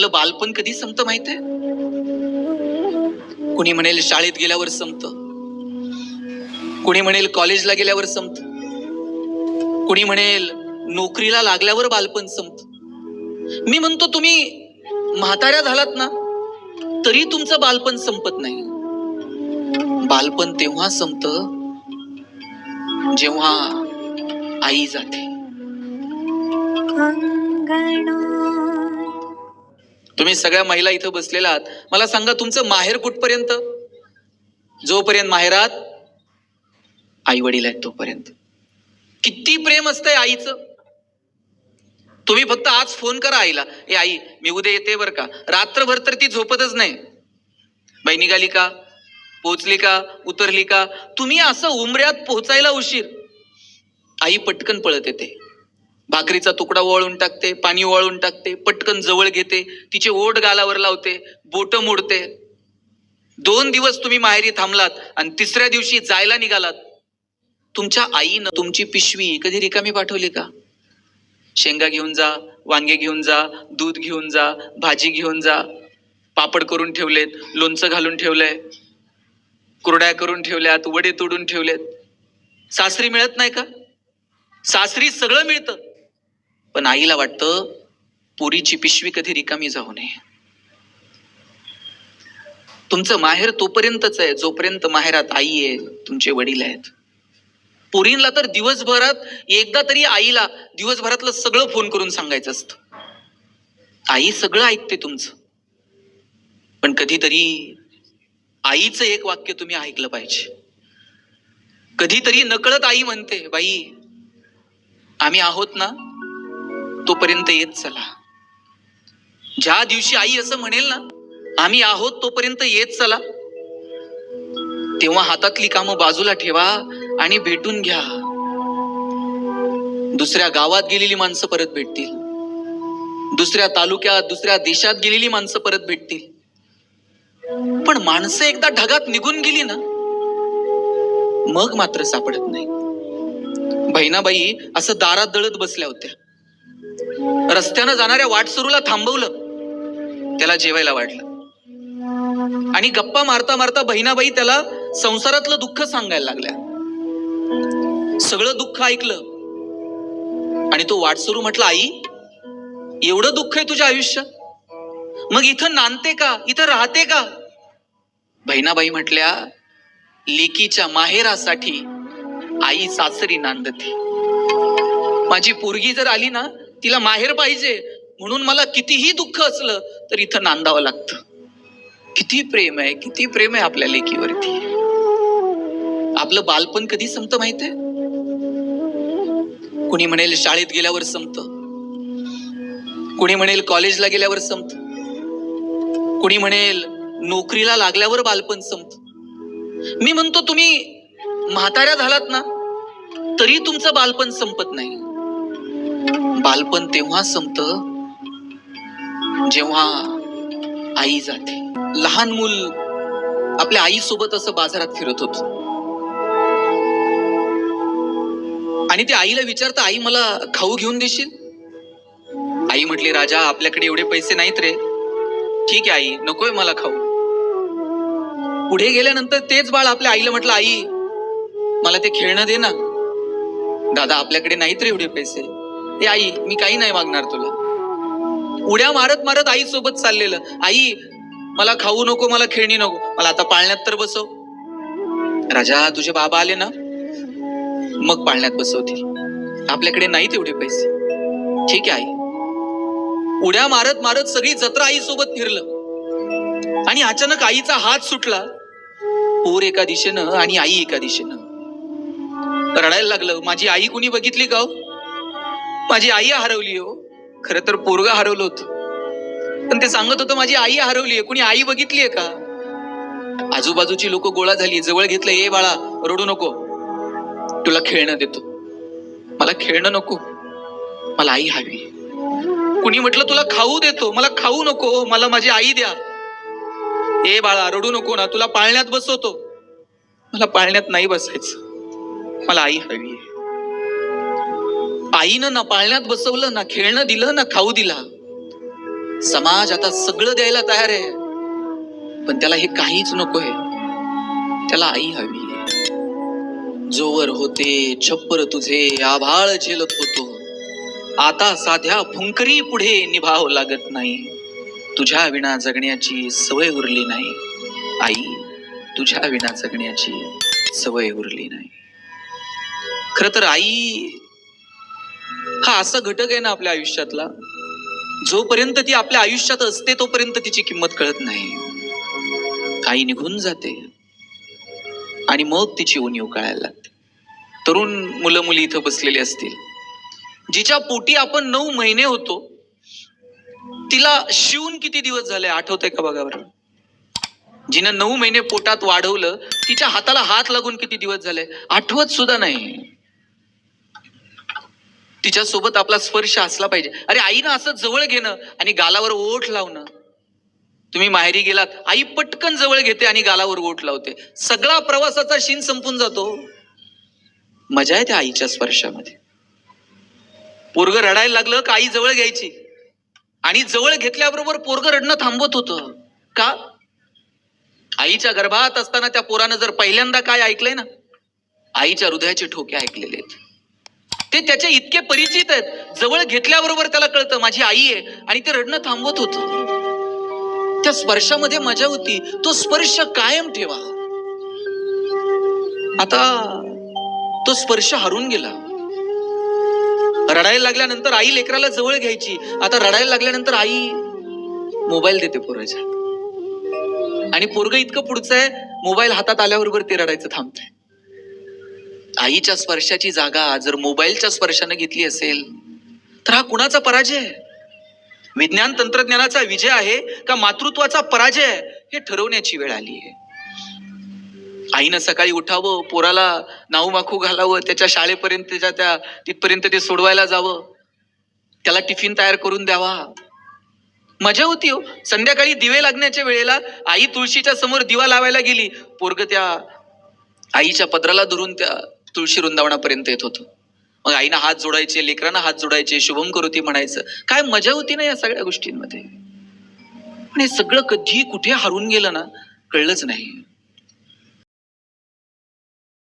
आपलं बालपण कधी संपतं माहितीये? कुणी म्हणेल शाळेत गेल्यावर संपत. कुणी म्हणेल कॉलेजला गेल्यावर संपत. कुणी म्हणेल नोकरीला लागल्यावर बालपण संपत. मी म्हणतो तुम्ही म्हाताऱ्या झालात ना तरी तुमचं बालपण संपत नाही. बालपण तेव्हा संपत जेव्हा आई जाते. तुम्ही सगळ्या महिला इथं बसलेल्या आहात. मला सांगा तुमचं माहेर कुठपर्यंत? जोपर्यंत माहेरात आई वडील आहेत तोपर्यंत. किती प्रेम असतंय आईचं. तुम्ही फक्त आज फोन करा आईला. ए आई मी उद्या येते बरं का. रात्रभर तर ती झोपतच नाही. बाई निघाली का? पोचली का? उतरली का? तुम्ही असं उमऱ्यात पोहोचायला उशीर. आई पटकन पळत येते. भाकरीचा तुकडा वळून टाकते पाणी वळून टाकते पटकन जवळ घेते तिचे ओढ गालावर लावते बोट मोडते. दोन दिवस तुम्ही माहेरी थांबलात आणि तिसऱ्या दिवशी जायला निघालात. तुमच्या आईनं तुमची पिशवी कधी रिकामी पाठवली का? शेंगा घेऊन जा वांगे घेऊन जा दूध घेऊन जा भाजी घेऊन जा. पापड करून ठेवलेत लोणचं घालून ठेवलंय. कुरड्या करून ठेवल्यात वडे तोडून ठेवलेत. सासरी मिळत नाही का? सासरी सगळं मिळतं. पण आईला वाटतं पुरीची पिशवी कधी रिकामी जाऊ नये. तुमचं माहेर तोपर्यंतच आहे जोपर्यंत माहेरात आई आहे तुमचे वडील आहेत. पोरींला तर दिवसभरात एकदा तरी आईला दिवसभरातलं सगळं फोन करून सांगायचं असतं. आई सगळं ऐकते तुमचं. पण कधीतरी आईचं एक वाक्य तुम्ही ऐकलं पाहिजे. कधीतरी नकळत आई म्हणते बाई आम्ही आहोत ना तोपर्यंत येत चला. ज्या दिवशी आई असं म्हणेल ना आम्ही आहोत तोपर्यंत येत चला. तेव्हा हातातली कामं बाजूला ठेवा आणि भेटून घ्या. दुसऱ्या गावात गेलेली माणसं परत भेटतील. दुसऱ्या तालुक्यात दुसऱ्या देशात गेलेली माणसं परत भेटतील. पण माणसं एकदा ढगात निघून गेली ना मग मात्र सापडत नाही. बहिणाबाई असं दारात दळत बसल्या होत्या. रस्त्यानं जाणाऱ्या वाटसरूला थांबवलं. त्याला जेवायला वाढलं. आणि गप्पा मारता मारता बहिणाबाई त्याला संसारातलं दुःख सांगायला लागल्या. सगळं दुःख ऐकलं. आणि तो वाटसरू म्हटला आई एवढं दुःख आहे तुझ्या आयुष्य मग इथं नांदते का? इथं राहते का? बहिणाबाई म्हटल्या लेकीच्या माहेरासाठी आई सासरी नांदते. माझी पोरगी जर आली ना तिला माहेर पाहिजे. म्हणून मला कितीही दुःख असलं तर इथं नांदावं लागतं. किती प्रेम आहे किती प्रेम आहे आपल्या लेकीवरती. आपलं बालपण कधी संपतं माहितीये कुणी म्हणेल शाळेत गेल्यावर संपत. कुणी म्हणेल कॉलेजला गेल्यावर संपत. कुणी म्हणेल नोकरीला लागल्यावर बालपण संपत. मी म्हणतो तुम्ही म्हाताऱ्या झालात ना तरी तुमचं बालपण संपत नाही. बालपण तेव्हा संपत जेव्हा आई जाते. लहान मूल आपल्या आई सोबत असं बाजारात फिरत होत. आणि ते आईला विचारता आई मला खाऊ घेऊन देशील? आई म्हटली राजा आपल्याकडे एवढे पैसे नाहीत रे. ठीक आहे आई. नकोय मला खाऊ. पुढे गेल्यानंतर तेच बाळ आपल्या आईला म्हटलं आई मला ते खेळणं दे ना. दादा आपल्याकडे नाहीत रे एवढे पैसे. ए आई मी काही नाही मागणार तुला. उड्या मारत मारत आई सोबत चाललेलं. आई मला खाऊ नको मला खेळणी नको. मला आता पाळण्यात तर बसव. राजा तुझे बाबा आले ना? मग पाळण्यात बसवतील. आपल्याकडे नाही तेवढे पैसे. ठीक आहे आई. उड्या मारत मारत सगळी जत्रा आई सोबत फिरलं. आणि अचानक आईचा हात सुटला. पोर एका दिशेनं आणि आई एका दिशेनं. रडायला लागलं माझी आई कुणी बघितली गाव? माझी आई हरवली हो. खर तर पोरगा हरवलं होतं. पण ते सांगत होतं माझी आई हरवलीये कुणी आई बघितलीये का? आजूबाजूची लोक गोळा झाली जवळ घेतलं ए बाळा रडू नको. तुला खेळणं देतो. मला खेळणं नको. मला आई हवी कुणी म्हटलं तुला खाऊ देतो. मला खाऊ नको. मला माझी आई द्या. ए बाळा रडू नको ना. तुला पाळण्यात बसवतो. मला पाळण्यात नाही बसायचं. मला आई हवी आईनं ना पाळण्यात बसवलं ना खेळणं दिलं ना खाऊ दिला. समाज आता सगळं द्यायला तयार आहे. पण त्याला हे काहीच नकोय. त्याला आई हवी जोवर होते छप्पर तुझे आभाळ झेलत होतो. आता साध्या फुंकरी पुढे निभाव लागत नाही. तुझ्या विना जगण्याची सवय उरली नाही. आई तुझ्या विना जगण्याची सवय उरली नाही. खर तर आई हा असा घटक आहे ना आपल्या आयुष्यातला. जोपर्यंत ती आपल्या आयुष्यात असते तोपर्यंत तिची किंमत कळत नाही. काही निघून जाते. आणि मग तिची उणीव कळायला लागते. तरुण मुलं मुली इथं बसलेली असतील. जिच्या पोटी आपण नऊ महिने होतो तिला शिवून किती दिवस झाले आठवतंय का बघा बरं जिनं नऊ महिने पोटात वाढवलं तिच्या हाताला हात लागून किती दिवस झाले? आठवत सुद्धा नाही. तिच्या सोबत आपला स्पर्श असला पाहिजे. अरे आईनं असं जवळ घेणं आणि गालावर ओठ लावणं. तुम्ही माहेरी गेलात आई पटकन जवळ घेते आणि गालावर ओठ लावते. सगळा प्रवासाचा शीन संपून जातो. मजा आहे त्या आईच्या स्पर्शामध्ये. पोरग रडायला लागलं का आई जवळ घ्यायची? आणि जवळ घेतल्याबरोबर पोरग रडणं थांबवत होतं. का? आईच्या गर्भात असताना त्या पोरानं जर पहिल्यांदा काय ऐकलंय ना? आईच्या हृदयाचे ठोके ऐकलेले आहेत. ते त्याच्या इतके परिचित आहेत. जवळ घेतल्याबरोबर त्याला कळतं माझी आई आहे. आणि ते रडणं थांबवत होतं. त्या स्पर्शामध्ये मजा होती. तो स्पर्श कायम ठेवा. आता तो स्पर्श हरून गेला. रडायला लागल्यानंतर आई लेकराला जवळ घ्यायची. आता रडायला लागल्यानंतर आई मोबाईल देते पोराच्या. आणि पोरग इतकं पुढचं आहे मोबाईल हातात आल्याबरोबर ते रडायचं थांबतंय. आईच्या स्पर्शाची जागा जर मोबाईलच्या स्पर्शानं घेतली असेल तर हा कुणाचा पराजय आहे? विज्ञान तंत्रज्ञानाचा विजय आहे का मातृत्वाचा पराजय हे ठरवण्याची वेळ आली आहे. आईनं सकाळी उठावं पोराला नाऊ माखू घालावं त्याच्या शाळेपर्यंत त्याच्या त्या तिथपर्यंत ते सोडवायला जावं. त्याला टिफिन तयार करून द्यावा. मजा होती हो. संध्याकाळी दिवे लागण्याच्या वेळेला आई तुळशीच्या समोर दिवा लावायला गेली. पोरग त्या आईच्या पदराला धरून त्या तुळशी वृंदावनापर्यंत येत होतं. मग आईनं हात जोडायचे लेकरांना हात जोडायचे शुभम करोती म्हणायचं काय मजा होती ना या सगळ्या गोष्टींमध्ये. पण हे सगळं कधी कुठे हरून गेलं ना कळलंच नाही.